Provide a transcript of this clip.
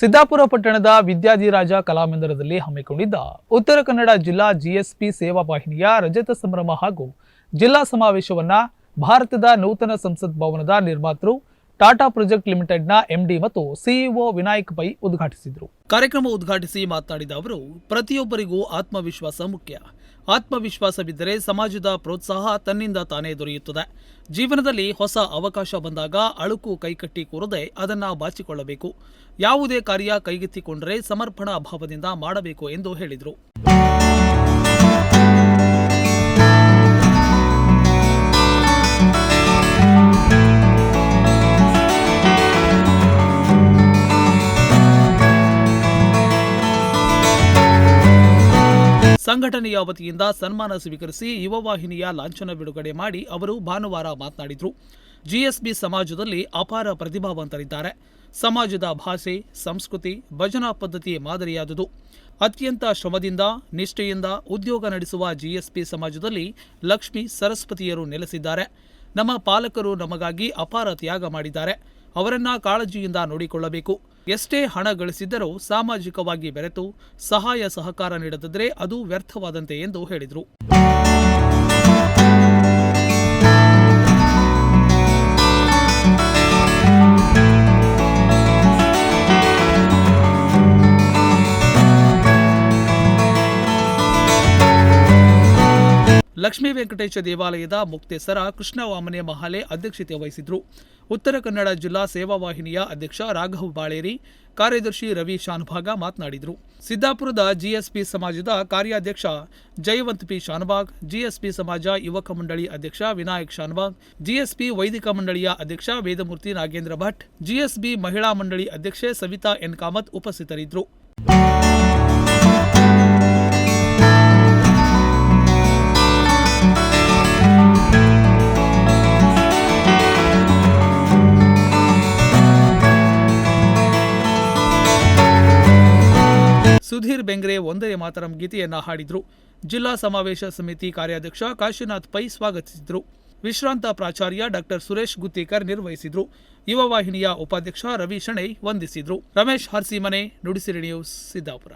ಸಿದ್ದಾಪುರ ಪಟ್ಟಣದ ವಿದ್ಯಾಧಿರಾಜ ಕಲಾಮಂದಿರದಲ್ಲಿ ಹಮ್ಮಿಕೊಂಡಿದ್ದ ಉತ್ತರ ಕನ್ನಡ ಜಿಲ್ಲಾ ಜಿಎಸ್ಪಿ ಸೇವಾ ವಾಹಿನಿಯ ರಜತ ಸಂಭ್ರಮ ಹಾಗೂ ಜಿಲ್ಲಾ ಸಮಾವೇಶವನ್ನ ಭಾರತದ ನೂತನ ಸಂಸತ್ ಭವನದ ನಿರ್ಮಾತೃ ಟಾಟಾ ಪ್ರಾಜೆಕ್ಟ್ ಲಿಮಿಟೆಡ್ನ ಎಂಡಿ ಮತ್ತು ಸಿಇಒ ವಿನಾಯಕ್ ಪೈ ಉದ್ಘಾಟಿಸಿದರು. ಕಾರ್ಯಕ್ರಮ ಉದ್ಘಾಟಿಸಿ ಮಾತನಾಡಿದ ಅವರು, ಪ್ರತಿಯೊಬ್ಬರಿಗೂ ಆತ್ಮವಿಶ್ವಾಸ ಮುಖ್ಯ. ಆತ್ಮವಿಶ್ವಾಸವಿದ್ದರೆ ಸಮಾಜದ ಪ್ರೋತ್ಸಾಹ ತನ್ನಿಂದ ತಾನೇ ದೊರೆಯುತ್ತದೆ. ಜೀವನದಲ್ಲಿ ಹೊಸ ಅವಕಾಶ ಬಂದಾಗ ಅಳುಕು ಕೈಕಟ್ಟಿ ಕೂರದೆ ಅದನ್ನು ಬಾಚಿಕೊಳ್ಳಬೇಕು. ಯಾವುದೇ ಕಾರ್ಯ ಕೈಗೆತ್ತಿಕೊಂಡರೆ ಸಮರ್ಪಣಾ ಭಾವದಿಂದ ಮಾಡಬೇಕು ಎಂದು ಹೇಳಿದರು. ಸಂಘಟನೆಯ ವತಿಯಿಂದ ಸನ್ಮಾನ ಸ್ವೀಕರಿಸಿ ಯುವ ವಾಹಿನಿಯ ಲಾಂಛನ ಬಿಡುಗಡೆ ಮಾಡಿ ಅವರು ಭಾನುವಾರ ಮಾತನಾಡಿದರು. ಜಿಎಸ್ಬಿ ಸಮಾಜದಲ್ಲಿ ಅಪಾರ ಪ್ರತಿಭಾವಂತರಿದ್ದಾರೆ. ಸಮಾಜದ ಭಾಷೆ, ಸಂಸ್ಕೃತಿ, ಭಜನಾ ಪದ್ಧತಿ ಮಾದರಿಯಾದುದು. ಅತ್ಯಂತ ಶ್ರಮದಿಂದ, ನಿಷ್ಠೆಯಿಂದ ಉದ್ಯೋಗ ನಡೆಸುವ ಜಿಎಸ್ಪಿ ಸಮಾಜದಲ್ಲಿ ಲಕ್ಷ್ಮಿ ಸರಸ್ವತಿಯರು ನೆಲೆಸಿದ್ದಾರೆ. ನಮ್ಮ ಪಾಲಕರು ನಮಗಾಗಿ ಅಪಾರ ತ್ಯಾಗ ಮಾಡಿದ್ದಾರೆ. ಅವರನ್ನ ಕಾಳಜಿಯಿಂದ ನೋಡಿಕೊಳ್ಳಬೇಕು. ಎಷ್ಟೇ ಹಣ ಗಳಿಸಿದ್ದರೂ ಸಾಮಾಜಿಕವಾಗಿ ಬೆರೆತು ಸಹಾಯ ಸಹಕಾರ ನೀಡದಿದ್ದರೆ ಅದು ವ್ಯರ್ಥವಾದಂತೆ ಎಂದು ಹೇಳಿದರು. ಲಕ್ಷ್ಮೀ ವೆಂಕಟೇಶ ದೇವಾಲಯದ ಮುಕ್ತೇಸರ ಕೃಷ್ಣವಾಮನೆ ಮಹಾಲೆ ಅಧ್ಯಕ್ಷತೆ ವಹಿಸಿದ್ರು. ಉತ್ತರ ಕನ್ನಡ ಜಿಲ್ಲಾ ಸೇವಾ ವಾಹಿನಿಯ ಅಧ್ಯಕ್ಷ ರಾಘವ್ ಬಾಳೇರಿ, ಕಾರ್ಯದರ್ಶಿ ರವಿ ಶಾನ್ಭಾಗ ಮಾತನಾಡಿದರು. ಸಿದ್ದಾಪುರದ ಜಿಎಸ್ಪಿ ಸಮಾಜದ ಕಾರ್ಯಾಧ್ಯಕ್ಷ ಜಯವಂತ್ ಪಿ ಶಾನುಭಾಗ್, ಜಿಎಸ್ಪಿ ಸಮಾಜ ಯುವಕ ಮಂಡಳಿ ಅಧ್ಯಕ್ಷ ವಿನಾಯಕ್ ಶಾನುಭಾಗ್, ಜಿಎಸ್ಪಿ ವೈದಿಕ ಮಂಡಳಿಯ ಅಧ್ಯಕ್ಷ ವೇದಮೂರ್ತಿ ನಾಗೇಂದ್ರ ಭಟ್, ಜಿಎಸ್ಬಿ ಮಹಿಳಾ ಮಂಡಳಿ ಅಧ್ಯಕ್ಷೆ ಸವಿತಾ ಎನ್ ಕಾಮತ್ ಉಪಸ್ಥಿತರಿದ್ದರು. ಸುಧೀರ್ ಬೆಂಗ್ರೆ ಒಂದನೇ ಮಾತರಂ ಗೀತೆಯನ್ನು ಹಾಡಿದರು. ಜಿಲ್ಲಾ ಸಮಾವೇಶ ಸಮಿತಿ ಕಾರ್ಯಾಧ್ಯಕ್ಷ ಕಾಶಿನಾಥ್ ಪೈ ಸ್ವಾಗತಿಸಿದರು. ವಿಶ್ರಾಂತ ಪ್ರಾಚಾರ್ಯ ಡಾಕ್ಟರ್ ಸುರೇಶ್ ಗುತ್ತಿಕರ್ ನಿರ್ವಹಿಸಿದರು. ಯುವ ವಾಹಿನಿಯ ಉಪಾಧ್ಯಕ್ಷ ರವಿ ಶಣೈ ವಂದಿಸಿದರು. ರಮೇಶ್ ಹರ್ಸಿಮನೆ ನುಡಿಸಿರಿ ನ್ಯೂಸ್ ಸಿದ್ದಾಪುರ.